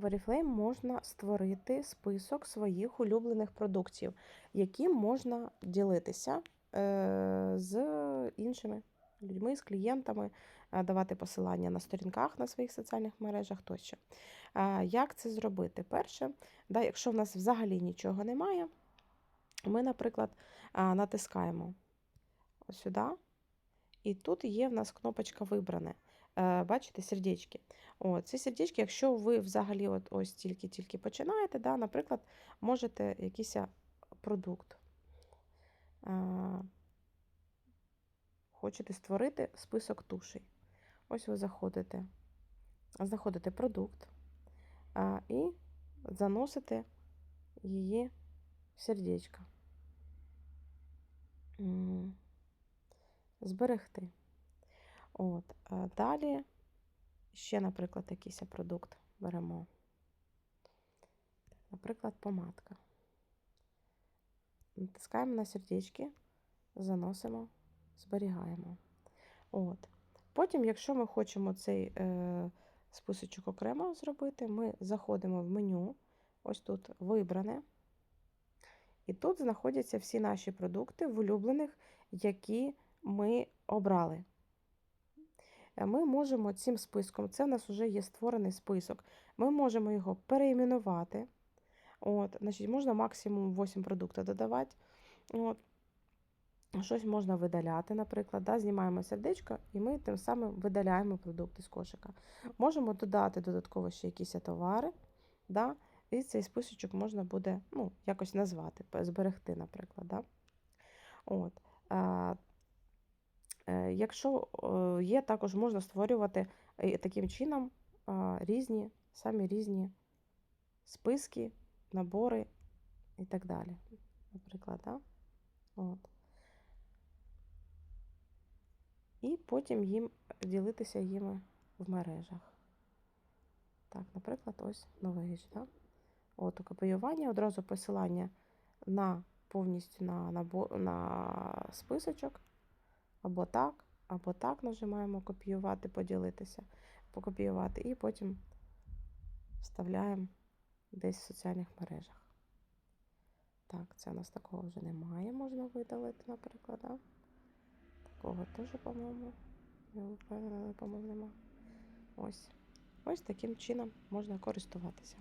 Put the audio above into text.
В Oriflame можна створити список своїх улюблених продуктів, яким можна ділитися е, з іншими людьми, з клієнтами, е, давати посилання на сторінках на своїх соціальних мережах тощо. Е, Як це зробити? Перше, да, якщо в нас взагалі нічого немає, ми, наприклад, натискаємо сюди, і тут є в нас кнопочка Вибране. Е, Бачите, сердечки. О, ці сердечки, якщо ви взагалі от ось тільки-тільки починаєте, да, наприклад, можете якийсь продукт. е, Хочете створити список тушей. Ось ви заходите, знаходите продукт а, і заносите її в сердечко. Зберегти. От. Далі ще, наприклад, якийсь продукт беремо. Наприклад, помадка. Натискаємо на сердечки, заносимо, зберігаємо. От. Потім, якщо ми хочемо цей е, списочок окремо зробити, ми заходимо в меню, ось тут вибране. І тут знаходяться всі наші продукти в улюблених, які ми обрали. Е, Ми можемо цим списком, це в нас вже є створений список, ми можемо його переіменувати. От, значить, можна максимум 8 продуктів додавати. От. Щось можна видаляти, наприклад, да? знімаємо сердечко, і ми тим самим видаляємо продукти з кошика. Можемо додати додатково ще якісь товари, да? і цей списочок можна буде ну, якось назвати, зберегти, наприклад. Да? От. Е, якщо є, також можна створювати е, таким чином різні, самі різні списки, набори і так далі. Наприклад, да? От. І потім їм ділитися їми в мережах. Так, наприклад, ось новий. Да? От у копіювання одразу посилання на повністю на, набо- на списочок. Або так, або так нажимаємо копіювати, поділитися, покопіювати, і потім вставляємо десь в соціальних мережах. Так, це у нас такого вже немає, можна видалити, наприклад. Да? Такого теж, по-моєму, я впевнена, по-моєму, нема. Ось. Ось таким чином можна користуватися.